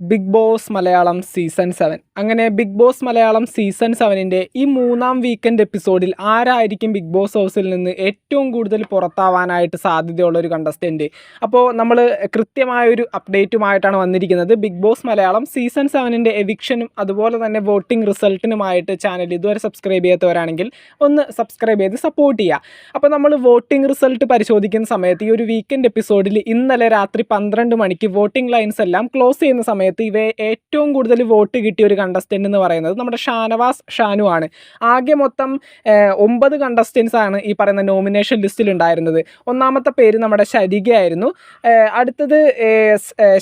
Big Boss Malayalam season seven അങ്ങനെ Big Boss Malayalam season സെവനിന്റെ ഈ മൂന്നാം വീക്കെൻഡ് എപ്പിസോഡിൽ ആരായിരിക്കും ബിഗ് ബോസ് ഹൗസിൽ നിന്ന് ഏറ്റവും കൂടുതൽ പുറത്താവാനായിട്ട് സാധ്യതയുള്ള ഒരു കണ്ടസ്റ്റന്റ് അപ്പോൾ നമ്മൾ കൃത്യമായൊരു അപ്ഡേറ്റുമായിട്ടാണ് വന്നിരിക്കുന്നത്. ബിഗ് ബോസ് മലയാളം സീസൺ സെവനിന്റെ എവിക്ഷനും അതുപോലെ തന്നെ വോട്ടിംഗ് റിസൾട്ടിനുമായിട്ട് ചാനൽ ഇതുവരെ സബ്സ്ക്രൈബ് ചെയ്യാത്തവരാണെങ്കിൽ ഒന്ന് സബ്സ്ക്രൈബ് ചെയ്ത് സപ്പോർട്ട് ചെയ്യുക. അപ്പോൾ നമ്മൾ വോട്ടിംഗ് റിസൾട്ട് പരിശോധിക്കുന്ന സമയത്ത് ഈ ഒരു വീക്കെൻഡ് എപ്പിസോഡിൽ ഇന്നലെ രാത്രി പന്ത്രണ്ട് മണിക്ക് വോട്ടിംഗ് ലൈൻസ് എല്ലാം ക്ലോസ് ചെയ്യുന്ന സമയത്ത് ഇവയെ ഏറ്റവും കൂടുതൽ വോട്ട് കിട്ടിയ ഒരു കണ്ടസ്റ്റന്റ് എന്ന് പറയുന്നത് നമ്മുടെ ഷാനവാസ് ഷാനു ആണ്. ആകെ മൊത്തം ഒമ്പത് കണ്ടസ്റ്റൻസ് ആണ് ഈ പറയുന്ന നോമിനേഷൻ ലിസ്റ്റിൽ ഉണ്ടായിരുന്നത്. ഒന്നാമത്തെ പേര് നമ്മുടെ ശരികയായിരുന്നു അടുത്തത്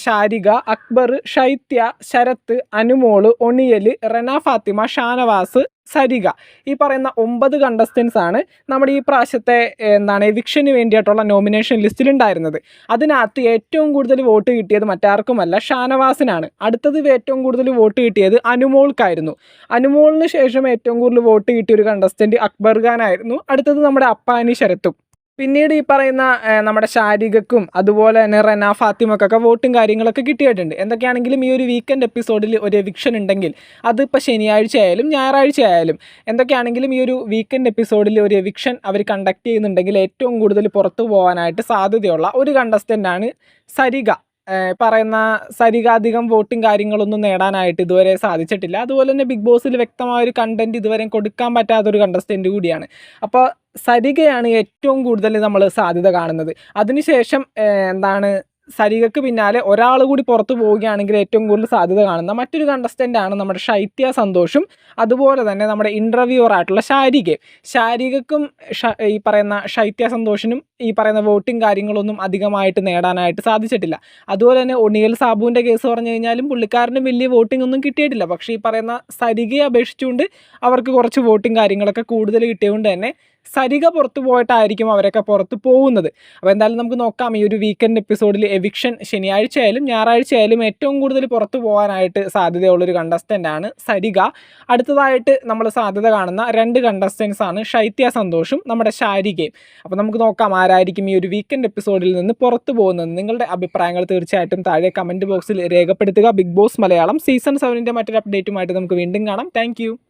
ശാരിക അക്ബർ ഷൈത്യ ശരത്ത് അനുമോൾ ഒണിയൽ റെന ഫാത്തിമ ഷാനവാസ് സരിക ഈ പറയുന്ന ഒമ്പത് കണ്ടസ്റ്റൻസ് ആണ് നമ്മുടെ ഈ പ്രാവശ്യത്തെ എന്താണ് എവിക്ഷന് വേണ്ടിയിട്ടുള്ള നോമിനേഷൻ ലിസ്റ്റിൽ ഉണ്ടായിരുന്നത് അതിനകത്ത് ഏറ്റവും കൂടുതൽ വോട്ട് കിട്ടിയത് മറ്റാർക്കുമല്ല ഷാനവാസിനാണ്. അടുത്തത് ഏറ്റവും കൂടുതൽ വോട്ട് കിട്ടിയത് അനുമോൾക്കായിരുന്നു. അനുമോളിന് ശേഷം ഏറ്റവും കൂടുതൽ വോട്ട് കിട്ടിയ ഒരു കണ്ടസ്റ്റന്റ് അക്ബർ ഖാനായിരുന്നു അടുത്തത് നമ്മുടെ അപ്പാനി ശരത്തും. പിന്നീട് ഈ പറയുന്ന നമ്മുടെ ശാരികക്കും അതുപോലെ തന്നെ റെന ഫാത്തിമക്കൊക്കെ വോട്ടും കാര്യങ്ങളൊക്കെ കിട്ടിയിട്ടുണ്ട്. എന്തൊക്കെയാണെങ്കിലും ഈ ഒരു വീക്കെൻഡ് എപ്പിസോഡിൽ ഒരു എവിക്ഷൻ ഉണ്ടെങ്കിൽ അതിപ്പോൾ ശനിയാഴ്ച ആയാലും ഞായറാഴ്ച ആയാലും എന്തൊക്കെയാണെങ്കിലും ഈ ഒരു വീക്കെൻഡ് എപ്പിസോഡിൽ ഒരു എവിക്ഷൻ അവർ കണ്ടക്ട് ചെയ്യുന്നുണ്ടെങ്കിൽ ഏറ്റവും കൂടുതൽ പുറത്തു പോകാനായിട്ട് സാധ്യതയുള്ള ഒരു കണ്ടസ്റ്റന്റാണ് സരിക പറയുന്ന സരിക അധികം വോട്ടും കാര്യങ്ങളൊന്നും നേടാനായിട്ട് ഇതുവരെ സാധിച്ചിട്ടില്ല. അതുപോലെ തന്നെ ബിഗ് ബോസിൽ വ്യക്തമായ ഒരു കണ്ടന്റ് ഇതുവരെ കൊടുക്കാൻ പറ്റാത്തൊരു കണ്ടസ്റ്റന്റ് കൂടിയാണ്. അപ്പോൾ സരികയാണ് ഏറ്റവും കൂടുതൽ നമ്മൾ സാധ്യത കാണുന്നത്. അതിനുശേഷം എന്താണ് സരികക്ക് പിന്നാലെ ഒരാൾ കൂടി പുറത്തു പോവുകയാണെങ്കിൽ ഏറ്റവും കൂടുതൽ സാധ്യത കാണുന്ന മറ്റൊരു കണ്ടസ്റ്റന്റ് ആണ് നമ്മുടെ ശൈത്യ സന്തോഷും അതുപോലെ തന്നെ നമ്മുടെ ഇന്റർവ്യൂവർ ആയിട്ടുള്ള ശാരികയും ശാരികക്കും ഈ പറയുന്ന ശൈത്യ സന്തോഷിനും ഈ പറയുന്ന വോട്ടിംഗ് കാര്യങ്ങളൊന്നും അധികമായിട്ട് നേടാനായിട്ട് സാധിച്ചിട്ടില്ല. അതുപോലെ തന്നെ ഒണിയൽ സാബുവിന്റെ കേസ് പറഞ്ഞു കഴിഞ്ഞാലും പുള്ളിക്കാരന് വലിയ വോട്ടിംഗ് ഒന്നും കിട്ടിയിട്ടില്ല. പക്ഷേ ഈ പറയുന്ന സരികയെ അപേക്ഷിച്ചുകൊണ്ട് അവർക്ക് കുറച്ച് വോട്ടിംഗ് കാര്യങ്ങളൊക്കെ കൂടുതൽ കിട്ടിയതുകൊണ്ട് തന്നെ സരിക പുറത്തു പോയിട്ടായിരിക്കും അവരൊക്കെ പുറത്ത് പോകുന്നത്. അപ്പോൾ എന്തായാലും നമുക്ക് നോക്കാം. ഈ ഒരു വീക്കെൻഡ് എപ്പിസോഡിൽ എവിക്ഷൻ ശനിയാഴ്ച ആയാലും ഞായറാഴ്ച ആയാലും ഏറ്റവും കൂടുതൽ പുറത്തു പോകാനായിട്ട് സാധ്യതയുള്ളൊരു കണ്ടസ്റ്റന്റാണ് സരിക അടുത്തതായിട്ട് നമ്മൾ സാധ്യത കാണുന്ന രണ്ട് കണ്ടസ്റ്റൻസ് ആണ് ശൈത്യ സന്തോഷും നമ്മുടെ ശാരികയും. അപ്പോൾ നമുക്ക് നോക്കാം ആരായിരിക്കും ഈ ഒരു വീക്കെൻഡ് എപ്പിസോഡിൽ നിന്ന് പുറത്തു പോകുന്നത്. നിങ്ങളുടെ അഭിപ്രായങ്ങൾ തീർച്ചയായിട്ടും താഴെ കമന്റ് ബോക്സിൽ രേഖപ്പെടുത്തുക. ബിഗ് ബോസ് മലയാളം സീസൺ സെവനിന്റെ മറ്റൊരു അപ്ഡേറ്റുമായിട്ട് നമുക്ക് വീണ്ടും കാണാം. താങ്ക്